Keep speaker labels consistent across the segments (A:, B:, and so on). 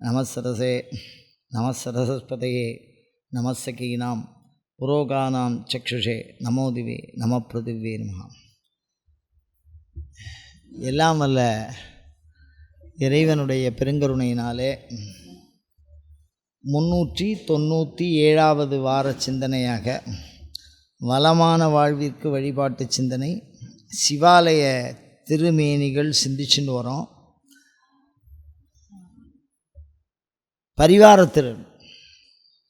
A: நமசரசே நமசரசஸ்பதையே நமசகீனாம் புரோகானாம் சக்ஷுஷே நமோதிவே நம பிருதிவே நம எல்லாம் வல்ல இறைவனுடைய பெருங்கருணையினாலே முன்னூற்றி தொண்ணூற்றி ஏழாவது வார சிந்தனையாக வளமான வாழ்விற்கு வழிபாட்டு சிந்தனை சிவாலய திருமேனிகள் சிந்திச்சுன்னு வரோம். பரிவாரத்திறன்.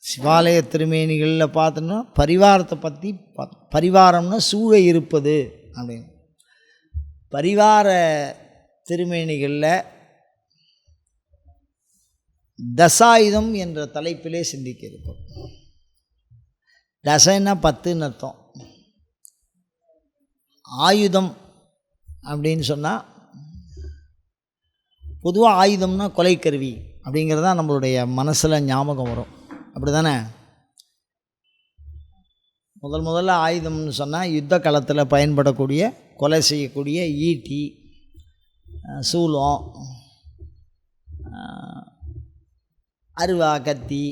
A: சிவாலய திருமேனிகளில் பார்த்தோன்னா பரிவாரத்தை பற்றி பரிவாரம்னா சூழ இருப்பது அப்படின்னு. பரிவார திருமேனிகளில் தசாயுதம் என்ற தலைப்பிலே சிந்திக்க இருப்போம் தசைன்னா பத்துன்னு அர்த்தம். ஆயுதம் அப்படின்னு சொன்னால் பொதுவாக ஆயுதம்னா கொலைக்கருவி. அப்படிங்கிறது தான் நம்மளுடைய மனசில் ஞாபகம் வரும். அப்படி தானே முதல் முதல்ல ஆயுதம்னு சொன்னால் யுத்த காலத்தில் பயன்படக்கூடிய கொலை செய்யக்கூடிய ஈட்டி சூலம் அருவா கத்தி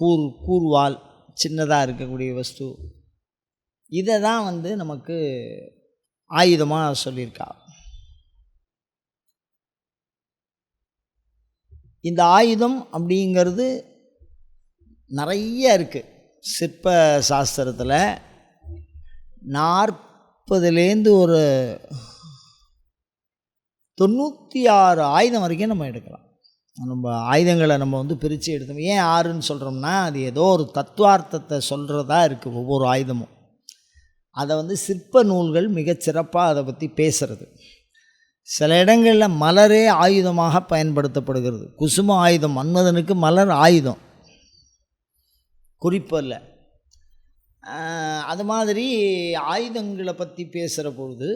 A: கூர் கூர்வால் சின்னதாக இருக்கக்கூடிய வஸ்து. இதை தான் வந்து நமக்கு ஆயுதமாக சொல்லியிருக்கா. இந்த ஆயுதம் அப்படிங்கிறது நிறைய இருக்குது சிற்ப சாஸ்திரத்தில் நாற்பதுலேருந்து ஒரு தொண்ணூற்றி ஆறு ஆயுதம் வரைக்கும் நம்ம எடுக்கலாம். நம்ம ஆயுதங்களை நம்ம வந்து பிரித்து எடுத்தோம். ஏன் ஆறுன்னு சொல்கிறோம்னா அது ஏதோ ஒரு தத்துவார்த்தத்தை சொல்கிறதா இருக்குது ஒவ்வொரு ஆயுதமும். அதை வந்து சிற்ப நூல்கள் மிகச்சிறப்பாக அதை பற்றி பேசுகிறது சில இடங்களில் மலரே ஆயுதமாக பயன்படுத்தப்படுகிறது. குசும ஆயுதம் மன்மதனுக்கு மலர் ஆயுதம். குறிப்பு இல்லை அது மாதிரி ஆயுதங்களை பற்றி பேசுகிற பொழுது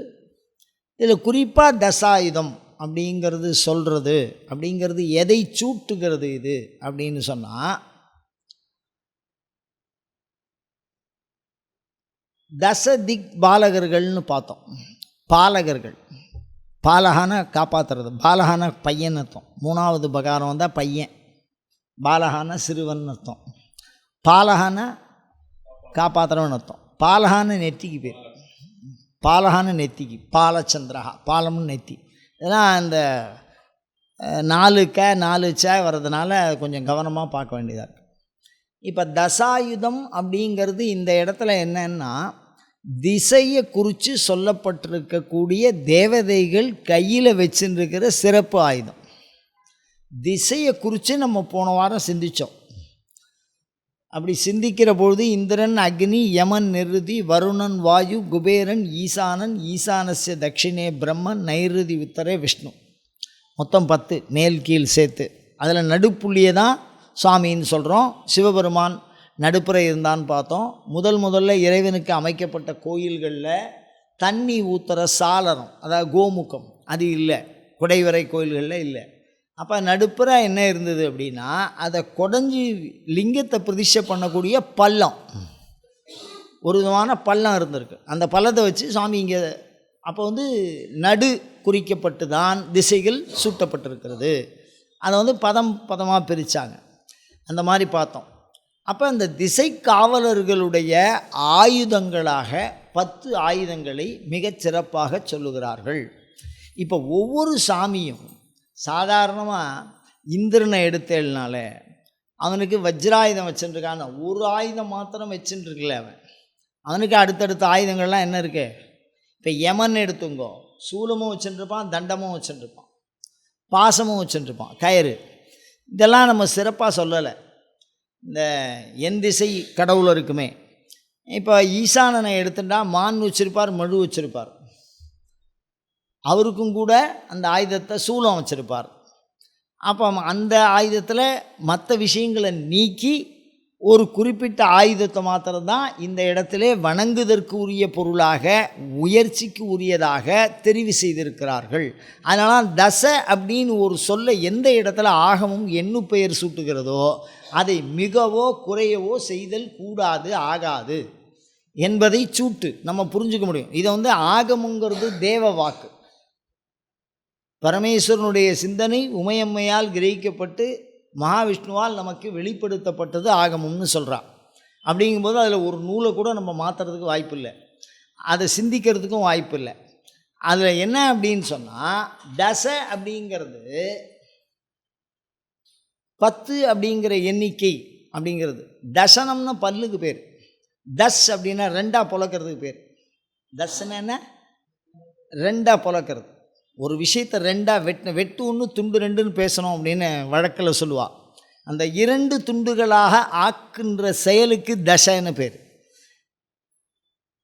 A: இதில் குறிப்பாக தசாயுதம் அப்படிங்கிறது சொல்கிறது அப்படிங்கிறது எதை சூட்டுகிறது இது அப்படின்னு சொன்னால் தச திக் பாலகர்கள்னு பார்த்தோம். பாலகர்கள். பாலகான காப்பாற்றுறது பாலகான பையன் அர்த்தம். மூணாவது பகாரம் வந்தால் பையன். பாலகான சிறுவன் அர்த்தம். பாலகான காப்பாற்றுறவன் அர்த்தம். பாலகான நெத்திக்கு பேர். பாலகான நெத்திக்கு. பாலச்சந்திரஹா பாலம்னு நெத்தி. இதெல்லாம் அந்த நாலு க நாலு சே வர்றதுனால கொஞ்சம் கவனமாக பார்க்க வேண்டியதாக இருக்குது இப்போ தசாயுதம் அப்படிங்கிறது இந்த இடத்துல என்னன்னா திசையை குறித்து சொல்லப்பட்டிருக்கக்கூடிய தேவதைகள் கையில் வச்சுருக்கிற சிறப்பு ஆயுதம். திசையை குறித்து நம்ம போன வாரம் சிந்தித்தோம் அப்படி சிந்திக்கிற பொழுது இந்திரன் அக்னி யமன் நிருதி வருணன் வாயு குபேரன் ஈசானன் ஈசானஸ்ய தட்சிணே பிரம்மன் நைருதி உத்தரே விஷ்ணு. மொத்தம் பத்து மேல் கீழ் சேர்த்து அதில் நடுப்புள்ளியை தான் சுவாமின்னு சொல்கிறோம் சிவபெருமான் நடுப்புற இருந்தான்னு பார்த்தோம். முதல் முதல்ல இறைவனுக்கு அமைக்கப்பட்ட கோயில்களில் தண்ணி ஊற்றுற சாளரம் அதாவது கோமுகம் அது இல்லை. குடைவரை கோயில்களில் இல்லை. அப்போ நடுப்புற என்ன இருந்தது அப்படின்னா அதை குடஞ்சி லிங்கத்தை பிரதிஷ்டை பண்ணக்கூடிய பள்ளம். ஒரு விதமான பள்ளம் இருந்திருக்கு. அந்த பள்ளத்தை வச்சு சாமி இங்கே அப்போ வந்து நடு குறிக்கப்பட்டு தான் திசைகள் சூட்டப்பட்டிருக்கிறது. அதை வந்து பதம் பதமாக பிரித்தாங்க அந்த மாதிரி பார்த்தோம். அப்போ அந்த திசை காவலர்களுடைய ஆயுதங்களாக பத்து ஆயுதங்களை மிகச் சிறப்பாக சொல்லுகிறார்கள். இப்போ ஒவ்வொரு சாமியும் சாதாரணமாக இந்திரனை எடுத்தேனால அவனுக்கு வஜ்ராயுதம் வச்சுட்டுருக்கான் ஒரு ஆயுதம் மாத்திரம் வச்சுட்டுருக்கல அவன். அவனுக்கு அடுத்தடுத்த ஆயுதங்கள்லாம் என்ன இருக்கு? இப்போ யமன் எடுத்துங்கோ. சூலமும் வச்சுட்டுருப்பான் தண்டமும் வச்சுட்டுருப்பான் பாசமும் வச்சுட்டுருப்பான் கயிறு. இதெல்லாம் நம்ம சிறப்பாக சொல்லலை. இந்த என் திசை கடவுள் இருக்குமே. இப்போ ஈசானனை எடுத்துட்டா மான் வச்சுருப்பார் மழு வச்சுருப்பார். அவருக்கும் கூட அந்த ஆயுதத்தை சூலம் வச்சுருப்பார். அப்போ அந்த ஆயுதத்தில் மற்ற விஷயங்களை நீக்கி ஒரு குறிப்பிட்ட ஆயுதத்தை மாத்திரம்தான் இந்த இடத்திலே வணங்குதற்கு உரிய பொருளாக உயர்ச்சிக்கு உரியதாக தெரிவு செய்திருக்கிறார்கள். அதனால் தசை அப்படின்னு ஒரு சொல்ல எந்த இடத்துல ஆகமும் எண்ணு பெயர் சூட்டுகிறதோ அதை மிகவோ குறையவோ செய்தல் கூடாது ஆகாது என்பதை சூட்டு. நம்ம புரிஞ்சுக்க முடியும். இதை வந்து ஆகமுங்கிறது தேவ வாக்கு. பரமேஸ்வரனுடைய சிந்தனை உமையம்மையால் கிரகிக்கப்பட்டு மகாவிஷ்ணுவால் நமக்கு வெளிப்படுத்தப்பட்டது ஆகமம்னு சொல்கிறான் அப்படிங்கும்போது அதில் ஒரு நூலை கூட நம்ம மாற்றுறதுக்கு வாய்ப்பு இல்லை அதை சிந்திக்கிறதுக்கும் வாய்ப்பு இல்லை அதில் என்ன அப்படின்னு சொன்னால் தசை அப்படிங்கிறது பத்து அப்படிங்கிற எண்ணிக்கை அப்படிங்கிறது. தசனம்னு பல்லுக்கு பேர். தஸ் அப்படின்னா ரெண்டாக புழக்கிறதுக்கு பேர். தஸ்னா என்ன? ரெண்டாக புழக்கிறது ஒரு விஷயத்தை ரெண்டாக வெட்டு வெட்டு ஒன்று துண்டு ரெண்டுன்னு பேசணும் அப்படின்னு வழக்கில் சொல்லுவாள் அந்த இரண்டு துண்டுகளாக ஆக்குன்ற செயலுக்கு தசைன்னு பேர்.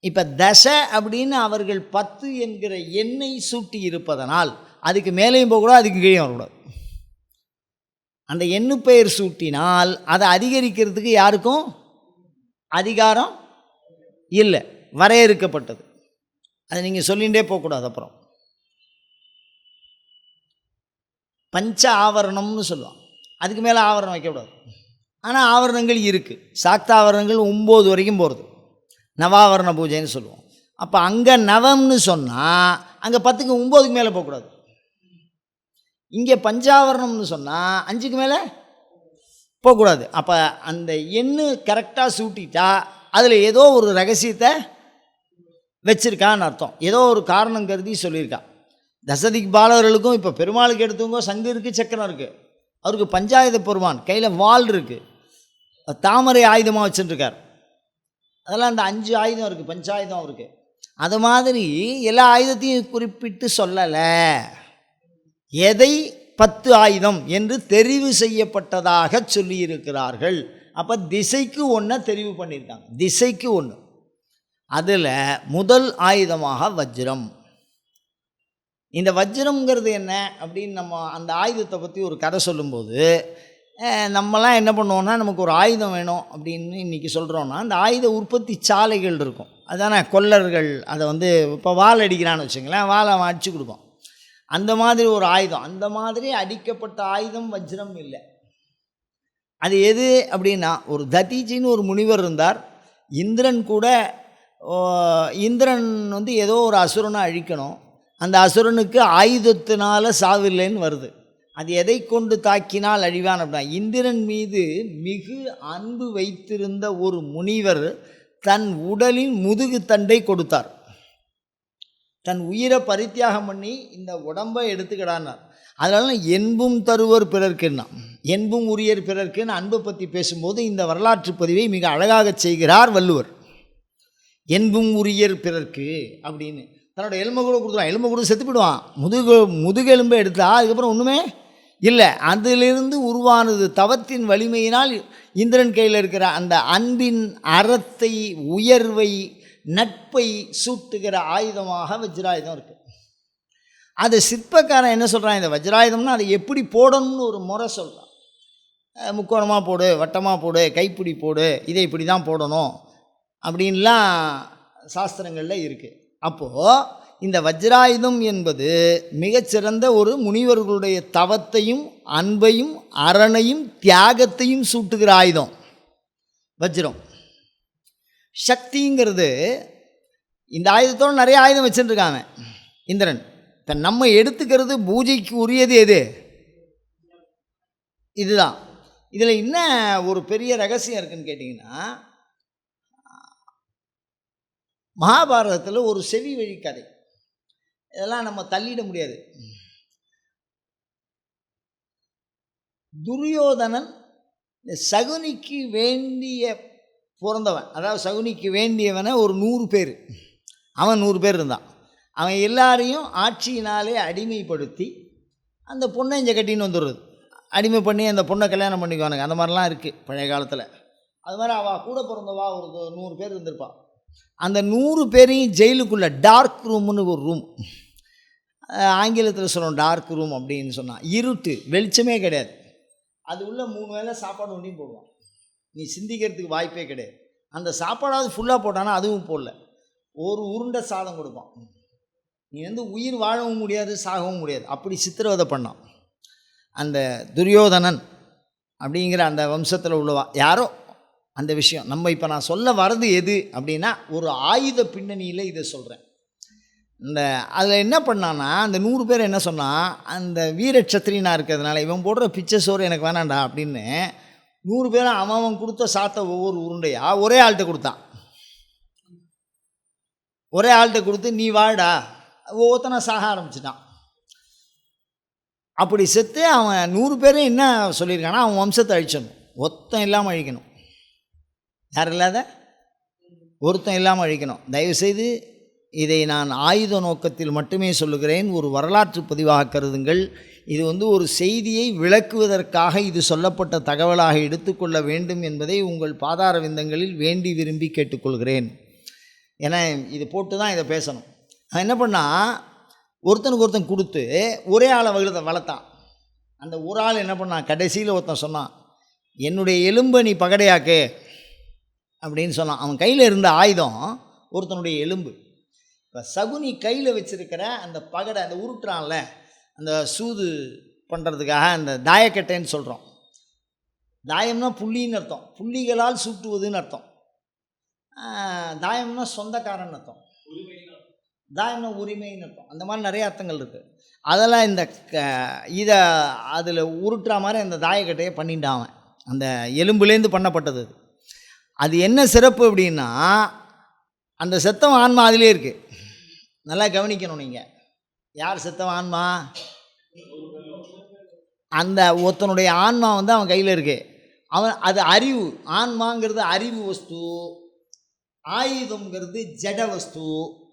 A: இப்போ தசை அப்படின்னு அவர்கள் பத்து என்கிற எண்ணெய் சூட்டி இருப்பதனால் அதுக்கு மேலேயும் போகக்கூடாது அதுக்கு கீழே வரக்கூடாது. அந்த எண்ணு பெயர் சூட்டினால் அதை அதிகரிக்கிறதுக்கு யாருக்கும் அதிகாரம் இல்லை வரையறுக்கப்பட்டது. அது நீங்கள் சொல்லிகிட்டே போகக்கூடாது அப்புறம். பஞ்ச ஆவரணம்னு சொல்லுவான் அதுக்கு மேலே ஆவரணம் வைக்கக்கூடாது. ஆனால் ஆவரணங்கள் இருக்குது சாக்தாவரணங்கள் ஒம்பது வரைக்கும் போகிறது நவாவரண பூஜைன்னு சொல்லுவோம். அப்போ அங்கே நவம்னு சொன்னால் அங்கே பத்துக்கு ஒம்போதுக்கு மேலே போகக்கூடாது. இங்கே பஞ்சாவரணம்னு சொன்னால் அஞ்சுக்கு மேலே? போகக்கூடாது. அப்போ அந்த எண்ணு கரெக்டாக சூட்டிட்டா அதில் ஏதோ ஒரு ரகசியத்தை வச்சுருக்கான்னு அர்த்தம். ஏதோ ஒரு காரணம் கருதி சொல்லியிருக்கான் தசதிக்கு பாலவர்களுக்கும் இப்போ பெருமாளுக்கு எடுத்தவங்க சங்கு இருக்குது சக்கரம் இருக்குது அவருக்கு பஞ்சாயத்து பெருமான் கையில் வால் இருக்குது தாமரை ஆயுதமாக வச்சுட்டுருக்கார் அதெல்லாம் அந்த அஞ்சு ஆயுதம் இருக்குது பஞ்சாயுதம் அவருக்கு. அது மாதிரி எல்லா ஆயுதத்தையும் குறிப்பிட்டு சொல்லலை. எதை பத்து ஆயுதம் என்று தெரிவு செய்யப்பட்டதாக சொல்லியிருக்கிறார்கள். அப்போ திசைக்கு ஒன்றை தெரிவு பண்ணியிருக்காங்க. திசைக்கு ஒன்று அதில் முதல் ஆயுதமாக வஜ்ரம். இந்த வஜ்ரம்ங்கிறது என்ன அப்படின்னு நம்ம அந்த ஆயுதத்தை பற்றி ஒரு கதை சொல்லும்போது நம்மலாம் என்ன பண்ணுவோம்னா நமக்கு ஒரு ஆயுதம் வேணும் அப்படின்னு இன்றைக்கி சொல்கிறோன்னா அந்த ஆயுத உற்பத்தி சாலைகள் இருக்கும். அதானே கொல்லர்கள் அதை வந்து இப்போ வாள் அடிக்கிறான்னு வச்சுங்களேன் வாழை அவன் அடிச்சு கொடுப்பான். அந்த மாதிரி ஒரு ஆயுதம். அந்த மாதிரி அடிக்கப்பட்ட ஆயுதம் வஜ்ரம் இல்லை. அது எது அப்படின்னா ஒரு ததீஜின்னு ஒரு முனிவர் இருந்தார். இந்திரன் கூட ஓ, இந்திரன் வந்து ஏதோ ஒரு அசுரனை அழிக்கணும். அந்த அசுரனுக்கு ஆயுதத்தினால சாவில்லைன்னு வருது. அது எதை கொண்டு தாக்கினால் அழிவான் அப்படின்னா இந்திரன் மீது மிகு அன்பு வைத்திருந்த ஒரு முனிவர் தன் உடலின் முதுகு தண்டை கொடுத்தார். தன் உயிரை பரித்தியாகம் பண்ணி இந்த உடம்பை எடுத்துக்கிடானார். அதனால என்பும் தருவர் பிறர்க்குன்னா என்பும் உரியர் பிறர்க்குன்னு அன்பை பற்றி பேசும்போது இந்த வரலாற்று பதிவை மிக அழகாக செய்கிறார் வள்ளுவர். என்பும் உரியர் பிறர்க்கு அப்படின்னு. தன்னோட எலும்பை கூட கொடுத்துருவான். எலும்பை கூட செத்து போயிடுவான். முதுகு முதுகெலும்பை எடுத்தா அதுக்கப்புறம் ஒன்றுமே இல்லை. அதிலிருந்து உருவானது தவத்தின் வலிமையினால் இந்திரன் கையில் இருக்கிற அந்த அன்பின் அறத்தை உயர்வை நட்பை சூட்டுகிற ஆயுதமாக வஜ்ராயுதம் இருக்குது அது சிற்பக்காரன் என்ன சொல்கிறான் இந்த வஜ்ராயுதம்னா அதை எப்படி போடணும்னு ஒரு முறை சொல்கிறான் முக்கோணமாக போடு வட்டமாக போடு கைப்பிடி போடு இதை இப்படி தான் போடணும் அப்படின்லாம் சாஸ்திரங்களில் இருக்குது அப்போது இந்த வஜ்ராயுதம் என்பது மிகச்சிறந்த ஒரு முனிவர்களுடைய தவத்தையும் அன்பையும் அரணையும் தியாகத்தையும் சூட்டுகிற ஆயுதம். வஜ்ரம். சக்திங்கிறது இந்த ஆயுதத்தோடு நிறைய ஆயுதம் வச்சுட்டுருக்காங்க இந்திரன். இப்போ நம்ம எடுத்துக்கிறது பூஜைக்கு உரியது எது? இதுதான். இதில் என்ன ஒரு பெரிய ரகசியம் இருக்குன்னு கேட்டிங்கன்னா மகாபாரதத்தில் ஒரு செவி வழி கதை இதெல்லாம் நம்ம தள்ளிட முடியாது. துரியோதனன் சகுனிக்கு வேண்டிய பிறந்தவன். அதாவது சகுனிக்கு வேண்டியவனை ஒரு நூறு பேர். அவன் நூறு பேர் இருந்தான். அவன் எல்லாரையும் ஆட்சியினாலே அடிமைப்படுத்தி அந்த பொண்ணை இங்கே கட்டின்னு வந்துடுறது. அடிமை பண்ணி அந்த பொண்ணை கல்யாணம் பண்ணிக்குவானுங்க. அந்த மாதிரிலாம் இருக்குது பழைய காலத்தில். அது மாதிரி அவள் கூட பிறந்தவா ஒரு நூறு பேர் இருந்திருப்பாள் அந்த நூறு பேரையும் ஜெயிலுக்குள்ளே டார்க் ரூம்னு ஒரு ரூம் ஆங்கிலத்தில் சொல்கிறோம் டார்க் ரூம் அப்படின்னு சொன்னான். இருட்டு வெளிச்சமே கிடையாது. அது உள்ள மூணு வேளை சாப்பாடு ஒன்றையும் போடுவான். நீ சிந்திக்கிறதுக்கு வாய்ப்பே கிடையாது. அந்த சாப்பாடாவது ஃபுல்லாக போட்டானா அதுவும் போடல. ஒரு உருண்டை சாதம் கொடுப்பான். நீ வந்து உயிர் வாழவும் முடியாது சாகவும் முடியாது. அப்படி சித்திரவதை பண்ணான். அந்த துரியோதனன் அப்படிங்கிற அந்த வம்சத்தில் உள்ளவா யாரோ அந்த விஷயம். நம்ம இப்போ நான் சொல்ல வர்றது எது அப்படின்னா ஒரு ஆயுத பின்னணியில் இதை சொல்கிறேன் இந்த அதில் என்ன பண்ணான்னா அந்த நூறு பேர் என்ன சொன்னால் அந்த வீரச்சத்திரினா இருக்கிறதுனால இவன் போடுற பிச்சை சோறு எனக்கு வேணாண்டா அப்படின்னு நூறு பேரும் அவன் அவன் கொடுத்த சாத்த ஒவ்வொரு உருண்டையா? ஒரே ஆள்கிட்ட கொடுத்தான். ஒரே ஆள்கிட்ட கொடுத்து நீ வாடா. ஒவ்வொருத்தனை சாக ஆரம்பிச்சிட்டான். அப்படி செத்து அவன் நூறு பேரும் என்ன சொல்லியிருக்கானா அவன் வம்சத்தை அழிச்சிடணும். ஒத்தம் இல்லாமல் அழிக்கணும். யார் இல்லாத? ஒருத்தன் இல்லாமல் அழிக்கணும். தயவுசெய்து இதை நான் ஆயுத நோக்கத்தில் மட்டுமே சொல்லுகிறேன். ஒரு வரலாற்று பதிவாக கருதுங்கள். இது வந்து ஒரு செய்தியை விளக்குவதற்காக இது சொல்லப்பட்ட தகவலாக எடுத்துக்கொள்ள வேண்டும் என்பதை உங்கள் பாதார விந்தங்களில் வேண்டி விரும்பி கேட்டுக்கொள்கிறேன். ஏன்னா இது போட்டு தான் இதை பேசணும். என்ன பண்ணால் ஒருத்தனுக்கு ஒருத்தன் கொடுத்து ஒரே ஆளை வகுத வளர்த்தான். அந்த ஒரு ஆள் என்ன பண்ணான் கடைசியில் ஒருத்தன் சொன்னான் என்னுடைய எலும்பை நீ பகடையாக்கு. அப்படின்னு சொன்னான். அவன் கையில் இருந்த ஆயுதம் ஒருத்தனுடைய எலும்பு. இப்போ சகுனி கையில் வச்சிருக்கிற அந்த பகடை அந்த உருட்டுறான்ல அந்த சூது பண்ணுறதுக்காக அந்த தாயக்கட்டைன்னு சொல்கிறோம் தாயம்னா புள்ளின்னு அர்த்தம். புள்ளிகளால் சூட்டுவதுன்னு அர்த்தம். தாயம்னா சொந்தக்காரன் அர்த்தம். தாயம்னா உரிமைன்னு அர்த்தம். அந்த மாதிரி நிறைய அர்த்தங்கள் இருக்குது அதெல்லாம் இந்த க இதை அதில் உருட்டுற மாதிரி அந்த தாயக்கட்டையை பண்ணிட்டான் அவன். அந்த எலும்புலேருந்து பண்ணப்பட்டது அது. என்ன சிறப்பு அப்படின்னா அந்த செத்தம் ஆன்மா அதிலே இருக்குது நல்லா கவனிக்கணும் நீங்கள் யார் செத்தவன் ஆன்மா? அந்த ஒருத்தனுடைய ஆன்மா வந்து அவன் கையில் இருக்கு. அவன் அது அறிவு. ஆன்மாங்கிறது அறிவு வஸ்து. ஆயுதங்கிறது ஜட வஸ்து.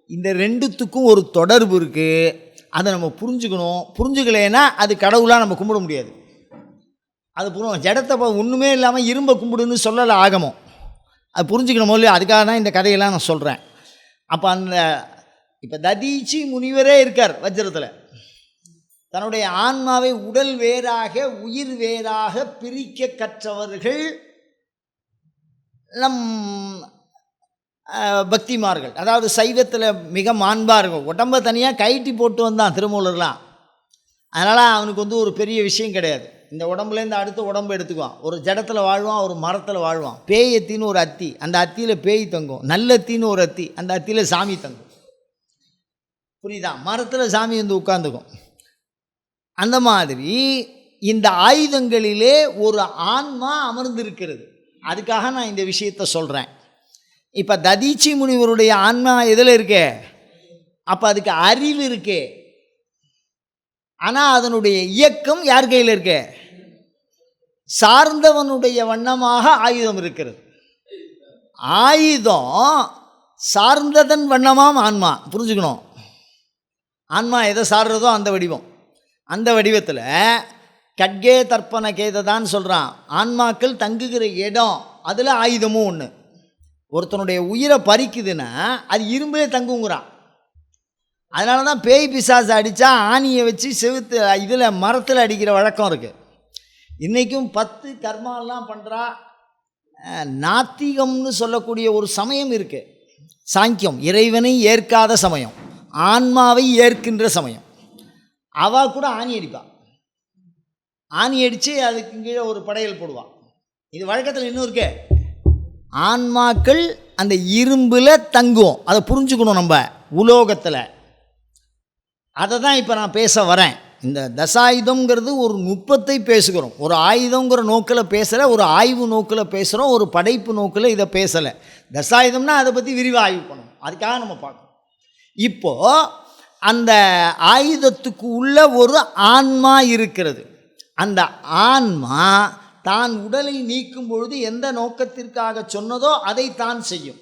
A: இந்த ரெண்டுத்துக்கும் ஒரு தொடர்பு இருக்குது அதை நம்ம புரிஞ்சுக்கணும். புரிஞ்சுக்கலைன்னா அது கடவுளாக நம்ம கும்பிட முடியாது. அது புரியும். ஜடத்தை ஒன்றுமே இல்லாமல் இரும்பை கும்பிடுன்னு சொல்லலை ஆகமும். அது புரிஞ்சுக்கணும் இல்லையோ அதுக்காக தான் இந்த கதையெல்லாம் நான் சொல்கிறேன் அப்போ அந்த இப்போ ததீச்சி முனிவரே இருக்கார் வஜ்ரத்தில். தன்னுடைய ஆன்மாவை உடல் வேறாக உயிர் வேறாக பிரிக்க கற்றவர்கள் நம் பக்திமார்கள். அதாவது சைவத்தில் மிக மாண்பாக இருக்கும். உடம்பை தனியாக கைட்டி போட்டு வந்தான் திருமூலர்லாம். அதனால் அவனுக்கு வந்து ஒரு பெரிய விஷயம் கிடையாது. இந்த உடம்புலேருந்து அடுத்த உடம்பு எடுத்துக்குவான். ஒரு ஜடத்தில் வாழ்வான் ஒரு மரத்தில் வாழ்வான். பேய் அத்தின்னு ஒரு அத்தி. அந்த அத்தியில் பேய் தங்கும். நல்ல அத்தின்னு ஒரு அத்தி. அந்த அத்தியில் சாமி தங்கும். புரியுதா? மரத்தில் சாமி வந்து உட்காந்துக்கும் அந்த மாதிரி இந்த ஆயுதங்களிலே ஒரு ஆன்மா அமர்ந்திருக்கிறது. அதுக்காக நான் இந்த விஷயத்தை சொல்கிறேன் இப்போ ததீச்சி முனிவருடைய ஆன்மா எதில் இருக்கே? அப்போ அதுக்கு அறிவு இருக்கே. ஆனால் அதனுடைய இயக்கம் யார் கையில் இருக்கே? சார்ந்தவனுடைய வண்ணமாக ஆயுதம் இருக்கிறது. ஆயுதம் சார்ந்ததன் வண்ணமாம் ஆன்மா. புரிஞ்சுக்கணும். ஆன்மா எதை சாடுறதோ அந்த வடிவம். அந்த வடிவத்தில் கட்கே தர்ப்பண கேததான்னு சொல்கிறான் ஆன்மாக்கள் தங்குகிற இடம் அதில் ஆயுதமும் ஒன்று ஒருத்தனுடைய உயிரை பறிக்குதுன்னா அது இரும்பே தங்குங்கிறான். அதனால தான் பேய் பிசாசு அடித்தா ஆணியை வச்சு செவுத்து இதில் மரத்தில் அடிக்கிற வழக்கம் இருக்குது இன்றைக்கும் பத்து கர்மாலாம் பண்ணுறா நாத்திகம்னு சொல்லக்கூடிய ஒரு சமயம் இருக்குது சாங்கியம் இறைவனை ஏற்காத சமயம். ஆன்மாவை ஏற்கின்ற சமயம். அவள் கூட ஆணி அடிப்பாள் ஆணி அடித்து அதுக்கு கீழே ஒரு படையல் போடுவான் இது வழக்கத்தில் இன்னும் இருக்கே. ஆன்மாக்கள் அந்த இரும்பில் தங்குவோம். அதை புரிஞ்சுக்கணும் நம்ம உலோகத்தில். அதை தான் இப்போ நான் பேச வரேன். இந்த தசாயுதம்ங்கிறது ஒரு நுட்பத்தை பேசுகிறோம். ஒரு ஆயுதங்கிற நோக்கில் பேசலை ஒரு ஆய்வு நோக்கில் பேசுகிறோம் ஒரு படைப்பு நோக்கில் இதை பேசலை. தசாயுதம்னா அதை பற்றி விரிவாக ஆய்வு பண்ணணும். அதுக்காக நம்ம பார்க்கணும். இப்போது அந்த ஆயுதத்துக்கு உள்ள ஒரு ஆன்மா இருக்கிறது. அந்த ஆன்மா தான் உடலை நீக்கும் பொழுது எந்த நோக்கத்திற்காக சொன்னதோ அதை தான் செய்யும்.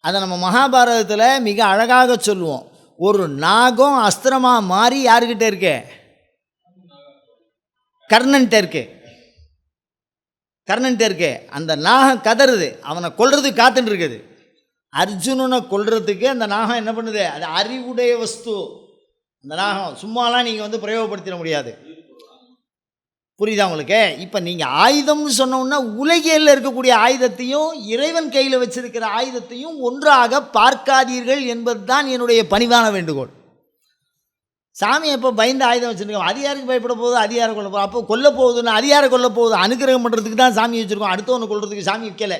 A: அதை நம்ம மகாபாரதத்தில் மிக அழகாக சொல்லுவோம். ஒரு நாகம் அஸ்திரமாக மாறி யாருக்கிட்ட இருக்கே? கர்ணன்ட்ட இருக்கு. கர்ணன்ட்ட இருக்கு. அந்த நாகம் கதறுது. அவனை கொல்றது காத்துட்டு இருக்குது. அர்ஜுனனை கொல்றதுக்கு அந்த நாகம் என்ன பண்ணுது? அது அறிவுடைய வஸ்து. அந்த நாகம் சும்மாலாம் நீங்கள் வந்து பிரயோகப்படுத்திட முடியாது. புரியுதா உங்களுக்கு? இப்போ நீங்கள் ஆயுதம்னு சொன்னோன்னா உலகியலில் இருக்கக்கூடிய ஆயுதத்தையும் இறைவன் கையில் வச்சிருக்கிற ஆயுதத்தையும் ஒன்றாக பார்க்காதீர்கள் என்பது தான் என்னுடைய பணிவான வேண்டுகோள். சாமி எப்போ பயந்து ஆயுதம் வச்சுருக்கோம் அதிகாரிக்கு பயப்பட போகுது அதிகாரம் கொல்ல போகுது அப்போ கொல்ல போகுதுன்னு அதிகாரம் கொல்ல போகுது அனுகிரகம் பண்ணுறதுக்கு தான் சாமி வச்சுருக்கோம். அடுத்தவனை கொள்றதுக்கு சாமி வைக்கலை.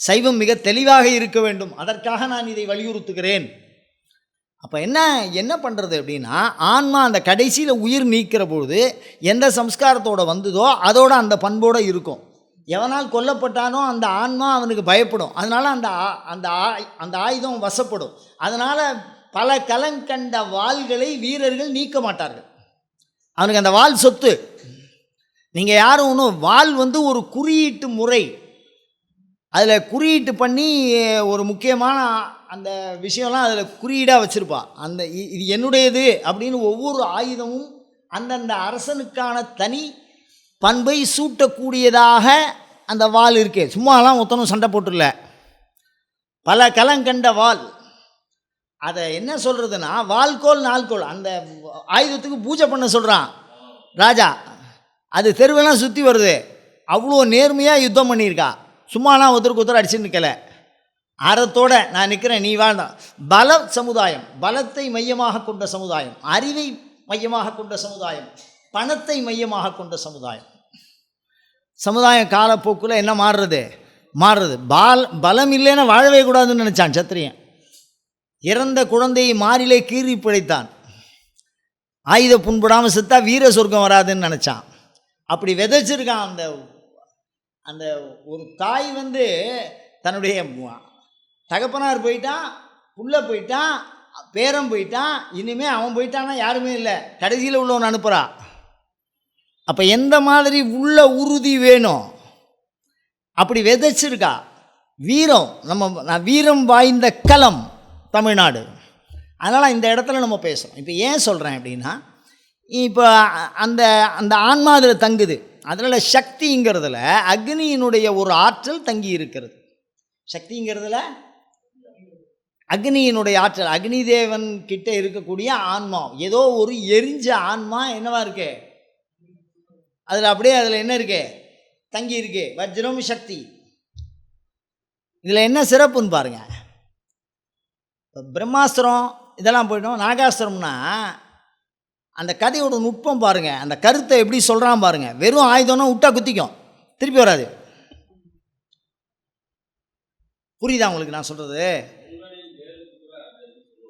A: சைவம் மிக தெளிவாக இருக்க வேண்டும். அதற்காக நான் இதை வலியுறுத்துகிறேன். அப்போ என்ன என்ன பண்ணுறது அப்படின்னா ஆன்மா அந்த கடைசியில் உயிர் நீக்கிற பொழுது எந்த சம்ஸ்காரத்தோட வந்ததோ அதோட அந்த பண்போடு இருக்கும். எவனால் கொல்லப்பட்டானோ அந்த ஆன்மா அவனுக்கு பயப்படும். அதனால் அந்த ஆ- அந்த ஆ- அந்த ஆயுதம் வசப்படும். அதனால் பல கலங்கண்ட வாள்களை வீரர்கள் நீக்க மாட்டார்கள். அவனுக்கு அந்த வாள் சொத்து. நீங்கள் யாரும் ஒன்றும் வாள் வந்து ஒரு குறியீட்டு முறை. அதில் குறியீட்டு பண்ணி ஒரு முக்கியமான அந்த விஷயம்லாம் அதில் குறியீடாக வச்சுருப்பா. அந்த இ- இது என்னுடையது அப்படின்னு ஒவ்வொரு ஆயுதமும் அந்தந்த அரசனுக்கான தனி பண்பை சூட்டக்கூடியதாக அந்த வால் இருக்கே. சும்மாலாம் ஒத்தனும் சண்டை போட்டுல பல கலங்கண்ட வால் அதை என்ன சொல்கிறதுனா வால்கோல் நாள்கோல். அந்த ஆயுதத்துக்கு பூஜை பண்ண சொல்கிறான் ராஜா. அது தெருவெல்லாம் சுற்றி வருது. அவ்வளோ நேர்மையாக யுத்தம் பண்ணியிருக்கா. சும்மாலாம் ஒருத்தருக்கு ஒருத்தர் அடிச்சு நிற்கல அறத்தோட நான் நிற்கிறேன் நீ வாழ்ந்தான் பல சமுதாயம் பலத்தை மையமாக கொண்ட சமுதாயம் அறிவை மையமாக கொண்ட சமுதாயம் பணத்தை மையமாக கொண்ட சமுதாயம். சமுதாயம் காலப்போக்கில் என்ன மாறுறது? மாறுறது. பால் பலம் இல்லைன்னா வாழவே கூடாதுன்னு நினச்சான் சத்திரியன். இறந்த குழந்தையை மாறிலே கீறி பிழைத்தான். ஆயுத புண்படாமல் செத்தா வீர சொர்க்கம் வராதுன்னு நினச்சான். அப்படி விதைச்சிருக்கான் அந்த அந்த ஒரு தாய் வந்து தன்னுடைய தகப்பனார் போயிட்டான் புள்ள போயிட்டான் பேரம் போயிட்டான் இனிமேல் அவன் போயிட்டான்னா யாருமே இல்லை. கடைசியில் உள்ளவன் அனுப்புகிறான் அப்போ எந்த மாதிரி உள்ள உறுதி வேணும்? அப்படி விதைச்சிருக்கா. வீரம் நம்ம நான் வீரம் வாய்ந்த களம் தமிழ்நாடு. அதனால் இந்த இடத்துல நம்ம பேசுகிறோம் இப்போ ஏன் சொல்கிறேன் அப்படின்னா இப்போ அந்த அந்த ஆன்மா அதில் தங்குது. அதனால் சக்திங்கிறதுல அக்னியினுடைய ஒரு ஆற்றல் தங்கி இருக்கிறது. சக்திங்கிறதுல அக்னியினுடைய ஆற்றல் அக்னி தேவன் கிட்ட இருக்கக்கூடிய ஆன்மா ஏதோ ஒரு எரிஞ்ச ஆன்மா என்னவா இருக்கு? அதில் அப்படியே அதில் என்ன இருக்கு? தங்கி இருக்கு. வஜ்ரம் சக்தி. இதில் என்ன சிறப்புன்னு பாருங்க. இப்போ பிரம்மாஸ்திரம் இதெல்லாம் போயிட்டோம். நாகாஸ்திரம்னா அந்த கதையோட நுட்பம் பாருங்கள் அந்த கருத்தை எப்படி சொல்கிறான் பாருங்கள் வெறும் ஆயுதம்னா விட்டா குத்திக்கும். திருப்பி வராது. புரியுதா உங்களுக்கு நான் சொல்கிறது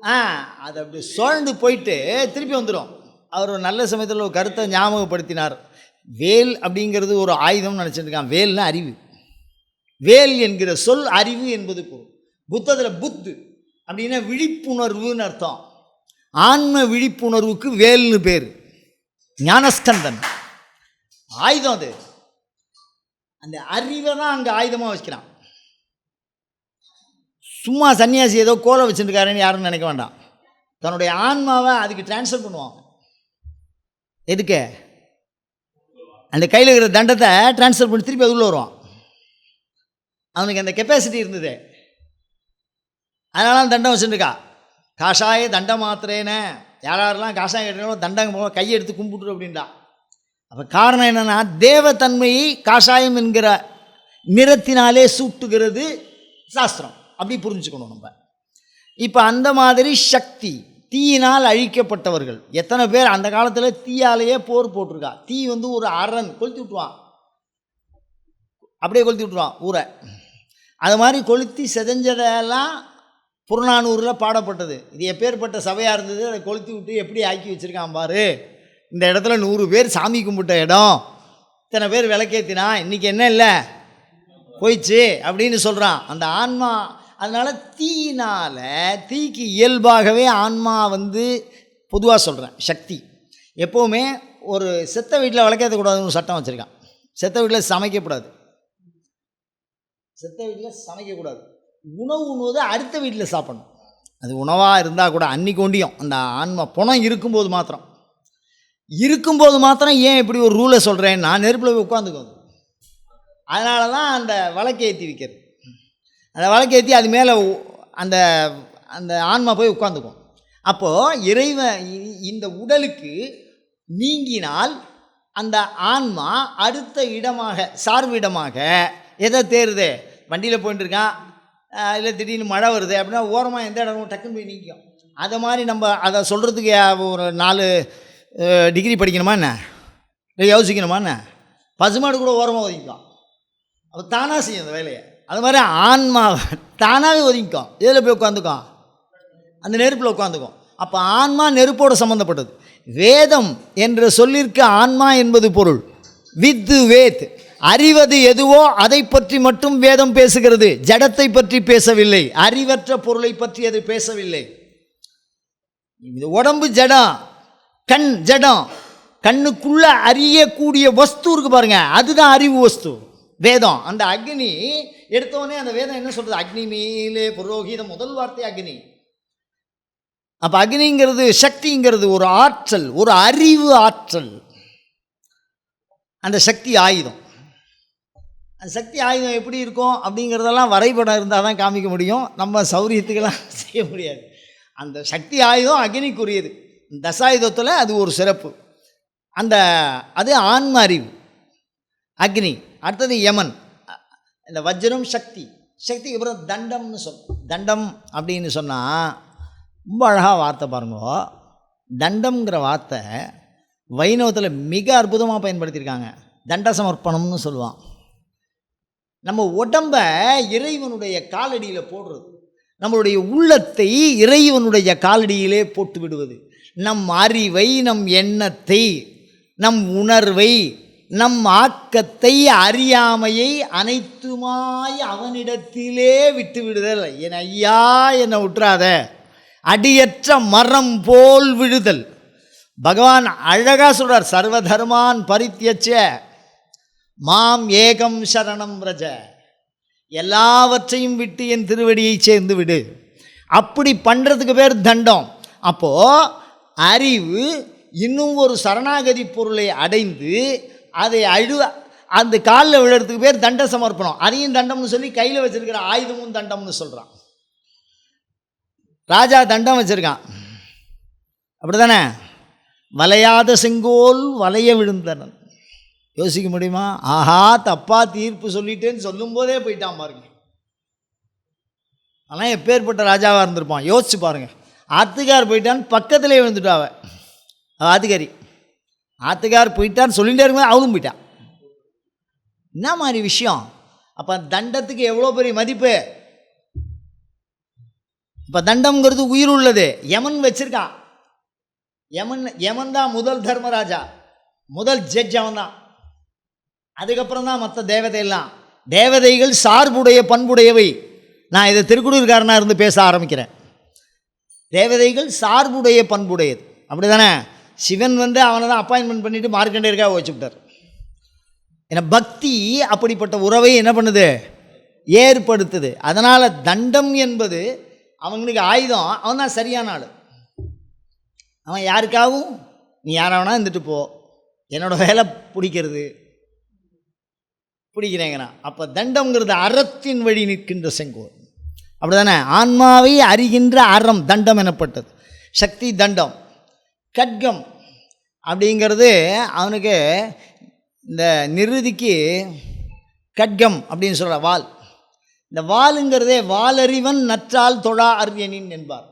A: ஆ அது அப்படி சுழண்டு போயிட்டு திருப்பி வந்துடும் அவர் ஒரு நல்ல சமயத்தில் ஒரு கருத்தை ஞாபகப்படுத்தினார். வேல் அப்படிங்கிறது ஒரு ஆயுதம்னு நினச்சிட்டுருக்கான் வேல்னா அறிவு. வேல் என்கிற சொல் அறிவு என்பது பொருள். புத்தத்தில் புத்து அப்படின்னா விழிப்புணர்வுன்னு அர்த்தம். ஆன்ம விழிப்புணர்வுக்கு வேல்னு பேர். ஞானஸ்கந்தன். ஆயுதம் அது. அந்த அறிவை தான் அங்கே ஆயுதமாக வச்சுக்கிறான். சும்மா சன்னியாசி ஏதோ கோலை வச்சுருக்காருன்னு யாரும் நினைக்க வேண்டாம். தன்னுடைய ஆன்மாவை அதுக்கு ட்ரான்ஸ்ஃபர் பண்ணுவான். எதுக்கு? அந்த கையில் இருக்கிற தண்டத்தை ட்ரான்ஸ்ஃபர் பண்ணி திருப்பி அது உள்ளே வருவான். அவனுக்கு அந்த கெப்பாசிட்டி இருந்தது. அதனால தண்டம் வச்சுருக்கா காஷாய தண்ட மாத்திரேன யார் யாரெல்லாம் காஷாயம் கேட்டாலும் தண்டங்க போக கையை எடுத்து கும்பிட்டுரு அப்படின்டா அப்போ காரணம் என்னென்னா தேவத்தன்மையை காஷாயம் என்கிற நிறத்தினாலே சூட்டுகிறது சாஸ்திரம். அப்படி புரிஞ்சுக்கணும் நம்ம. இப்போ அந்த மாதிரி சக்தி தீயினால் அழிக்கப்பட்டவர்கள். எத்தனை பேர் அந்த காலத்தில் தீயாலேயே போர் போட்டிருக்கா. தீ வந்து ஒரு அரண் கொளுத்தி விட்டுருவான். அப்படியே கொளுத்தி விட்டுருவான் ஊரை. அது மாதிரி கொளுத்தி செதஞ்சதெல்லாம் புறநானூரில் பாடப்பட்டது. இது எப்பேற்பட்ட சபையாக இருந்தது? அதை கொளுத்தி விட்டு எப்படி ஆக்கி வச்சுருக்கான் பாரு. இந்த இடத்துல நூறு பேர் சாமி கும்பிட்ட இடம். இத்தனை பேர் விளக்கேத்தினா இன்றைக்கி என்ன இல்லை? போயிடுச்சு அப்படின்னு சொல்கிறான் அந்த ஆன்மா அதனால் தீயினால் தீக்கு இயல்பாகவே ஆன்மா வந்து பொதுவாக சொல்கிறேன் சக்தி. எப்போவுமே ஒரு செத்த வீட்டில் விளக்கேற்றக்கூடாதுன்னு சட்டம் வச்சுருக்கான். செத்த வீட்டில் சமைக்கக்கூடாது செத்த வீட்டில் சமைக்கக்கூடாது உணவு உண்ணுவது அடுத்த வீட்டில் சாப்பிடணும். அது உணவாக இருந்தால் கூட அன்னைக்கு ஒண்டியும் அந்த ஆன்மா பணம் இருக்கும்போது மாத்திரம். இருக்கும்போது மாத்திரம் ஏன் இப்படி ஒரு ரூலை சொல்கிறேன் நான் நெருப்பில் போய் உட்காந்துக்கும் அதனால தான் அந்த விளக்கேற்றி விற்கிறது அந்த விளக்கேற்றி அது மேலே அந்த அந்த ஆன்மா போய் உட்காந்துக்கும். அப்போது இறைவன் இ- இந்த உடலுக்கு நீங்கினால் அந்த ஆன்மா அடுத்த இடமாக சார்பிடமாக எதை தேருது வண்டியில் போயிட்டுருக்கான் இல்லை திடீர்னு மழை வருது அப்படின்னா ஓரமாக எந்த இடமும் டக்குன்னு போய் நிற்கும் அதை மாதிரி நம்ம அதை சொல்கிறதுக்கு ஒரு நாலு டிகிரி படிக்கணுமா என்ன? இல்லை யோசிக்கணுமா என்ன? பசுமாடு கூட ஓரமாக ஒதுங்கிக்கும். அப்போ தானாக செய்யும் அந்த வேலையை. அது மாதிரி ஆன்மா தானாகவே ஒதுங்கிக்கும். எதில் போய் உட்காந்துக்கும்? அந்த நெருப்பில் உட்காந்துக்கும். அப்போ ஆன்மா நெருப்போடு சம்மந்தப்பட்டது வேதம் என்ற சொல்லிற்கு ஆன்மா என்பது பொருள். வித்து வேத். அறிவது எதுவோ அதை பற்றி மட்டும் வேதம் பேசுகிறது. ஜடத்தை பற்றி பேசவில்லை. அறிவற்ற பொருளை பற்றி அது பேசவில்லை. இது உடம்பு ஜடம் கண் ஜடம் கண்ணுக்குள்ள அறியக்கூடிய வஸ்து இருக்கு பாருங்க. அதுதான் அறிவு வஸ்து. வேதம். அந்த அக்னி எடுத்தோடனே அந்த வேதம் என்ன சொல்றது? அக்னி மேலே புரோகிதம். முதல் வார்த்தை அக்னி. அப்போ அக்னிங்கிறது சக்திங்கிறது ஒரு ஆற்றல் ஒரு அறிவு ஆற்றல். அந்த சக்தி ஆயுதம். சக்தி ஆயுதம் எப்படி இருக்கும் அப்படிங்கிறதெல்லாம் வரைபடம் இருந்தால் தான் காமிக்க முடியும். நம்ம சௌரியத்துக்கெல்லாம் செய்ய முடியாது. அந்த சக்தி ஆயுதம் அக்னிக்குரியது. தசாயுதத்தில் அது ஒரு சிறப்பு. அந்த அது ஆன்ம அறிவு. அக்னி அடுத்தது யமன். இந்த வஜ்ரம் சக்தி. சக்திக்கு அப்புறம் தண்டம்னு சொல் தண்டம் அப்படின்னு சொன்னால் ரொம்ப அழகாக வார்த்தை பாருங்க. தண்டம்ங்கிற வார்த்தை வைணவத்தில் மிக அற்புதமாக பயன்படுத்தியிருக்காங்க. தண்ட சமர்ப்பணம்னு சொல்லுவான். நம்ம உடம்ப இறைவனுடைய காலடியில் போடுறது. நம்மளுடைய உள்ளத்தை இறைவனுடைய காலடியிலே போட்டு விடுவது. நம் அறிவை நம் எண்ணத்தை நம் உணர்வை நம் ஆக்கத்தை அறியாமையை அனைத்துமாய் அவனிடத்திலே விட்டு விடுதல். என் ஐயா என்னை விட்டுறாத அடியற்ற மரம் போல் விழுதல். பகவான் அழகாக சொல்றார் சர்வதர்மான் பரித்தியச்ச. மாம் ஏகம் சரணம் ரஜ. எல்லாவற்றையும் விட்டு என் திருவடியை சேர்ந்து விடு. அப்படி பண்ணுறதுக்கு பேர் தண்டம். அப்போது அறிவு இன்னும் ஒரு சரணாகதி பொருளை அடைந்து அதை அழு அந்த காலில் விழுறதுக்கு பேர் தண்ட சமர்ப்பணம். அதையும் தண்டம்னு சொல்லி கையில் வச்சிருக்கிற ஆயுதமும் தண்டம்னு சொல்கிறான் ராஜா தண்டம் வச்சுருக்கான். அப்படி தானே வளையாத செங்கோல் வளைய விழுந்தனன். யோசிக்க முடியுமா? ஆஹா தப்பாக தீர்ப்பு சொல்லிட்டேன்னு சொல்லும்போதே போயிட்டான் பாருங்க. ஆனால் எப்பேற்பட்ட ராஜாவாக இருந்திருப்பான். யோசிச்சு பாருங்கள் ஆத்துக்கார் போயிட்டான்னு பக்கத்துலேயே விழுந்துட்டா ஆத்துக்காரி. ஆத்துக்கார் போயிட்டான்னு சொல்லிகிட்டே இருக்கும்போது அவளும் போயிட்டான். என்ன மாதிரி விஷயம்? அப்போ தண்டத்துக்கு எவ்வளோ பெரிய மதிப்பு? இப்போ தண்டம்ங்கிறது உயிர் உள்ளது. யமன் வச்சுருக்கான். யமன் யமன் தான் முதல் தர்மராஜா. முதல் ஜட்ஜ் அவன் தான் அதுக்கப்புறம் தான் மற்ற தேவதையெல்லாம். தேவதைகள் சார்புடைய பண்புடையவை. நான் இதை திருக்குடூர்காரனாக இருந்து பேச ஆரம்பிக்கிறேன். தேவதைகள் சார்புடைய பண்புடையது. அப்படி தானே சிவன் வந்து அவனை தான் அப்பாயின்மெண்ட் பண்ணிவிட்டு மார்க்கண்டேயருக்காக வச்சுவிட்டார் ஏன்னா பக்தி அப்படிப்பட்ட உறவை என்ன பண்ணுது? ஏற்படுத்துது. அதனால் தண்டம் என்பது அவங்களுக்கு ஆயுதம். அவன் தான் சரியான ஆள். அவன் யாருக்காகவும் நீ யாராவனா இருந்துட்டு போ. என்னோட வேலை பிடிக்கிறது. பிடிக்கிறேங்கிறான் அப்போ தண்டம்ங்கிறது அறத்தின் வழி நிற்கின்ற செங்கோல். அப்படிதானே? ஆன்மாவை அறிகின்ற அறம் தண்டம் எனப்பட்டது. சக்தி தண்டம். கட்கம் அப்படிங்கிறது அவனுக்கு இந்த நிருதிக்கு கட்கம் அப்படின்னு சொல்கிற வால். இந்த வாளுங்கிறதே வாலறிவன் நற்றால் தொழா அரியனின் என்பார்.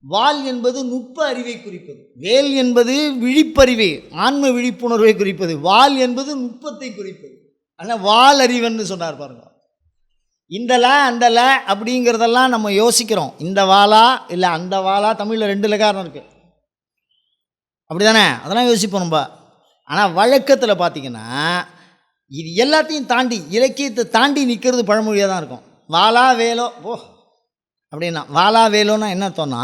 A: வால் என்பது நுட்ப அறிவை குறிப்பது. வேல் என்பது விழிப்பறிவை ஆன்ம விழிப்புணர்வை குறிப்பது. வால் என்பது நுட்பத்தை குறிப்பது. ஆனால் வால் அறிவன் சொன்னார் பாருங்க. இந்த அந்தல அந்த அப்படிங்கிறதெல்லாம் நம்ம யோசிக்கிறோம். இந்த வாலா இல்லை அந்த வாலா தமிழில் ரெண்டு லகாரம் இருக்குது அப்படி தானே அதெல்லாம் யோசிப்போம் நம்ம. ஆனால் வழக்கத்தில் பார்த்திங்கன்னா இது எல்லாத்தையும் தாண்டி இலக்கியத்தை தாண்டி நிற்கிறது பழமொழியாக தான் இருக்கும். வாலா வேலோ ஓ அப்படின்னா வாலா வேலோன்னா என்ன அர்த்தம்னா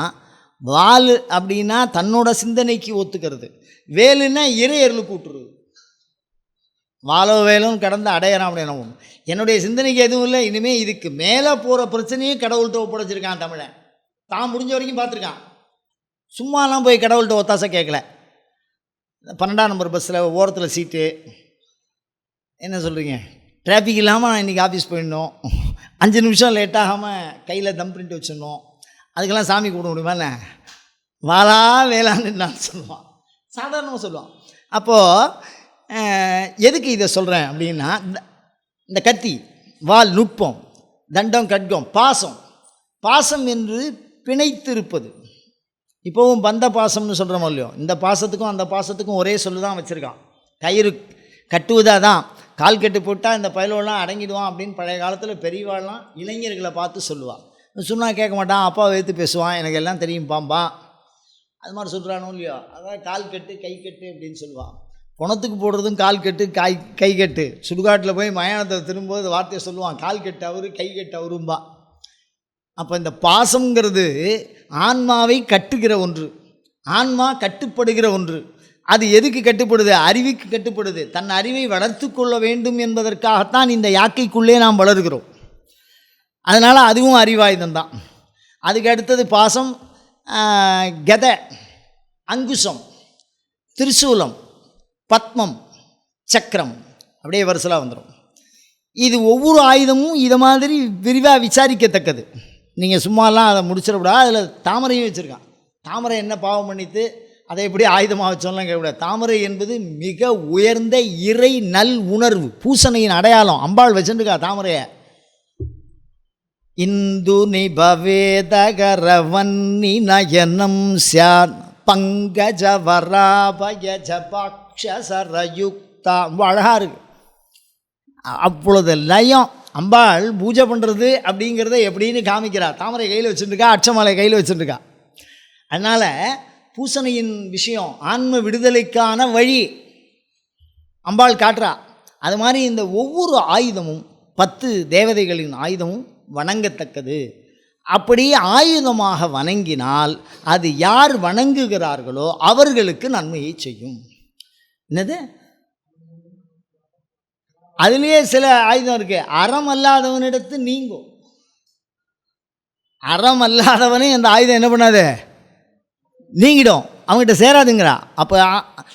A: வால் அப்படின்னா தன்னோட சிந்தனைக்கு ஒத்துக்கிறது. வேலுன்னா இறையர்களுக்கு கூட்டுறது. வாலோ வேலும் கடந்து எனவும் என்னுடைய சிந்தனைக்கு எதுவும் இல்லை இனிமேல் இதுக்கு மேலே போகிற பிரச்சனையும் கடவுள்கிட்ட ஒப்படைச்சிருக்கான் தமிழன். தான் முடிஞ்ச வரைக்கும் பார்த்துருக்கான். சும்மாலாம் போய் கடவுள்கிட்ட ஒத்தாசை கேட்கல. பன்னெண்டாம் நம்பர் பஸ்ஸில் ஓரத்தில் சீட்டு. என்ன சொல்கிறீங்க டிராஃபிக் இல்லாமல் நான் இன்றைக்கி ஆஃபீஸ் போயிடணும். அஞ்சு நிமிஷம் லேட் ஆகாமல் கையில் தம் பிரிண்ட் வச்சிடணும். அதுக்கெல்லாம் சாமி கூப்பிட முடியுமா என்ன? வாலா வேளான்னு நான் சொல்லுவான். சாதாரணமாக சொல்லுவான். அப்போது எதுக்கு இதை சொல்கிறேன் அப்படின்னா இந்த- இந்த கத்தி வால் நுட்பம் தண்டம் கட்கம் பாசம். பாசம் என்று பிணைத்திருப்பது. இப்போவும் பந்த பாசம்னு சொல்கிறோமோ இல்லையோ இந்த பாசத்துக்கும் அந்த பாசத்துக்கும் ஒரே சொல்லு தான் வச்சுருக்கான். கயிறு கட்டுவதாக தான். கால் கட்டு போட்டால் இந்த பயலோலாம் அடங்கிடுவான் அப்படின்னு பழைய காலத்தில் பெரியவாள்லாம் இளைஞர்களை பார்த்து சொல்லுவாள் சொன்னால் கேட்க மாட்டான் அப்பாவை எடுத்து பேசுவான் எனக்கு எல்லாம் தெரியும் பாம்பா. அது மாதிரி சொல்கிறானோ இல்லையோ அதான் கால் கட்டு கை கட்டு அப்படின்னு சொல்லுவான். குணத்துக்கு போடுறதும் கால் கட்டு காய் கை கட்டு. சுடுகாட்டில் போய் மயானத்தை திரும்பும்போது வார்த்தையை சொல்லுவான். கால் கெட்டு அவரு கை கட்டு அவரும்பா அப்போ இந்த பாசம்ங்கிறது ஆன்மாவை கட்டுகிற ஒன்று. ஆன்மா கட்டுப்படுகிற ஒன்று. அது எதுக்கு கட்டுப்படுது? அறிவுக்கு கட்டுப்படுது. தன் அறிவை வளர்த்து கொள்ள வேண்டும் என்பதற்காகத்தான் இந்த யாக்கைக்குள்ளே நாம் வளர்கிறோம். அதனால் அதுவும் அறிவாயுதம் தான் அதுக்கு அடுத்தது பாசம் ஆஹ், கதை அங்குசம் திரிசூலம். பத்மம் சக்கரம். அப்படியே வரிசலாக வந்துடும் இது ஒவ்வொரு ஆயுதமும் இதை மாதிரி விரிவாக விசாரிக்கத்தக்கது. நீங்கள் சும்மாலாம் அதை முடிச்சிடக்கூடாது. அதில் தாமரையும் வச்சுருக்கான். தாமரை என்ன பாவம் பண்ணித்து அதை எப்படி ஆயுதமாக வச்சோம்லாம் கேட்கக்கூடாது. தாமரை என்பது மிக உயர்ந்த இறை நல் உணர்வு பூசணையின் அடையாளம். அம்பாள் வச்சுருக்கா தாமரையை. இந்து நிபவேதகரவன்னி நயனம் சியான் பங்கஜ அக்ஷசரயுக்தா ரொம்ப அழகாக இருக்குது அப்பொழுது லயம். அம்பாள் பூஜை பண்ணுறது அப்படிங்கிறத எப்படின்னு காமிக்கிறா. தாமரை கையில் வச்சுருக்கா அச்சமலை கையில் வச்சுருக்கா. அதனால் பூசணையின் விஷயம் ஆன்ம விடுதலைக்கான வழி அம்பாள் காட்டுறா. அது மாதிரி இந்த ஒவ்வொரு ஆயுதமும் பத்து தேவதைகளின் ஆயுதமும் வணங்கத்தக்கது. அப்படி ஆயுதமாக வணங்கினால் அது யார் வணங்குகிறார்களோ அவர்களுக்கு நன்மையை செய்யும். என்னது? அதுலேயே சில ஆயுதம் இருக்கு. அறம் அல்லாதவனிடத்து நீங்கும். அறம் அல்லாதவனே அந்த ஆயுதம் என்ன பண்ணாது? நீங்கிடும். அவங்ககிட்ட சேராதுங்கிறா. அப்போ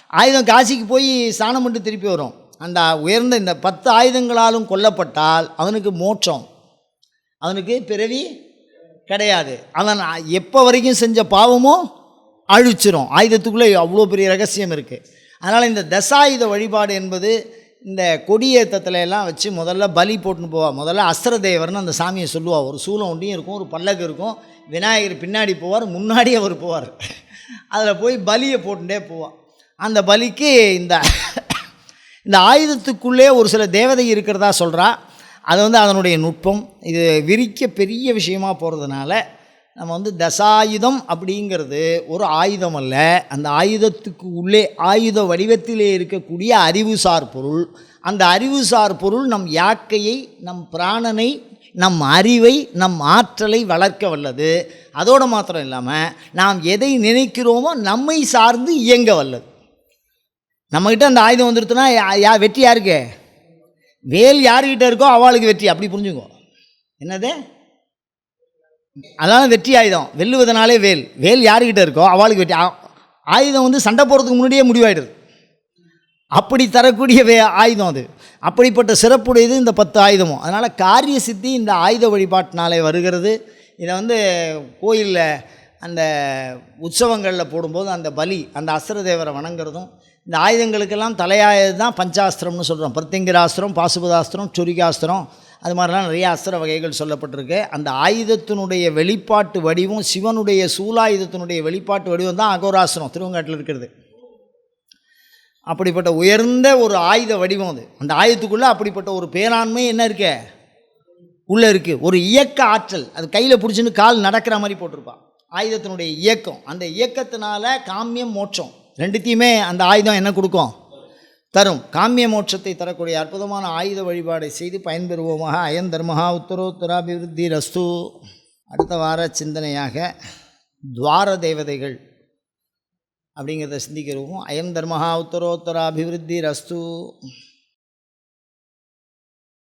A: ஆயுதம் காசிக்கு போய் ஸ்நானம் பண்ணிட்டு திருப்பி வரும். அந்த உயர்ந்த இந்த பத்து ஆயுதங்களாலும் கொல்லப்பட்டால் அவனுக்கு மோட்சம். அவனுக்கு பிறவி கிடையாது. அவன் எப்போ வரைக்கும் செஞ்ச பாவமும் அழிச்சிரும். ஆயுதத்துக்குள்ளே அவ்வளோ பெரிய ரகசியம் இருக்குது அதனால் இந்த தசாயுத வழிபாடு என்பது இந்த கொடியேற்றத்துல எல்லாம் வச்சு முதல்ல பலி போட்டுன்னு போவா. முதல்ல அஸ்ரதேவர்னு அந்த சாமியை சொல்லுவாள் ஒரு சூலம் ஒண்டியும் இருக்கும் ஒரு பல்லக்கு இருக்கும். விநாயகர் பின்னாடி போவார் முன்னாடி அவர் போவார். அதில் போய் பலியை போட்டுட்டே போவான் அந்த பலிக்கு இந்த இந்த ஆயுதத்துக்குள்ளே ஒரு சில தேவதை இருக்கிறதா சொல்கிறா அது வந்து அதனுடைய நுட்பம். இது விரிக்க பெரிய விஷயமா போகிறதுனால நம்ம வந்து தசாயுதம் அப்படிங்கிறது ஒரு ஆயுதம் அல்ல. அந்த ஆயுதத்துக்கு உள்ளே ஆயுத வடிவத்திலே இருக்கக்கூடிய அறிவுசார் பொருள். அந்த அறிவுசார் பொருள் நம் யாக்கையை நம் பிராணனை நம் அறிவை நம் ஆற்றலை வளர்க்க வல்லது. அதோடு மாத்திரம் இல்லாமல் நாம் எதை நினைக்கிறோமோ நம்மை சார்ந்து இயங்க வல்லது. நம்மக்கிட்ட அந்த ஆயுதம் வந்துடுத்துனா யா- யா வெற்றி யாருக்கு? வேல் யாருக்கிட்ட இருக்கோ அவளுக்கு வெற்றி. அப்படி புரிஞ்சுக்கோ. என்னது? அதான் வெற்றி ஆயுதம். வெல்லுவதனாலே வேல். வேல் யாருக்கிட்ட இருக்கோ அவளுக்கு வெற்றி. ஆயுதம் வந்து சண்டை போகிறதுக்கு முன்னாடியே முடிவாயிடுது. அப்படி தரக்கூடிய வே ஆயுதம் அது. அப்படிப்பட்ட சிறப்புடையது இந்த பத்து ஆயுதமும். அதனால் காரிய சித்தி இந்த ஆயுத வழிபாட்டினாலே வருகிறது. இதை வந்து கோயிலில் அந்த உற்சவங்களில் போடும்போது அந்த பலி அந்த அஸ்திர தேவரை வணங்குறதும் இந்த ஆயுதங்களுக்கெல்லாம் தலையாயது தான் பஞ்சாஸ்திரம்னு சொல்கிறோம் பிரத்திங்கராஸ்திரம் பாசுபதாஸ்திரம் சுரிகாஸ்திரம் அது மாதிரிலாம் நிறைய அஸ்திர வகைகள் சொல்லப்பட்டிருக்கு. அந்த ஆயுதத்தினுடைய வெளிப்பாட்டு வடிவம் சிவனுடைய சூலாயுதத்தினுடைய வெளிப்பாட்டு வடிவம் தான் அகோராசனம் திருவங்காட்டில் இருக்கிறது. அப்படிப்பட்ட உயர்ந்த ஒரு ஆயுத வடிவம் அது. அந்த ஆயுதத்துக்குள்ளே அப்படிப்பட்ட ஒரு பேராண்மை என்ன இருக்க? உள்ளே இருக்குது ஒரு இயக்க ஆற்றல். அது கையில் பிடிச்சின்னு கால் நடக்கிற மாதிரி போட்டிருப்பான் ஆயுதத்தினுடைய இயக்கம். அந்த இயக்கத்தினால காமியம் மோட்சம். ரெண்டுத்தையுமே அந்த ஆயுதம் என்ன கொடுக்கும்? தரும். காமிய மோட்சத்தை தரக்கூடிய அற்புதமான ஆயுத வழிபாடை செய்து பயன்பெறுவோமாக. அயன் தர்மஹா உத்தரோத்தராபிவிருத்தி ரஸ்து அடுத்த வார சிந்தனையாக துவார தேவதைகள் அப்படிங்கிறத சிந்திக்கிறோம். அயம் தர்மஹா உத்தரோத்தராபிவிருத்தி ரஸ்து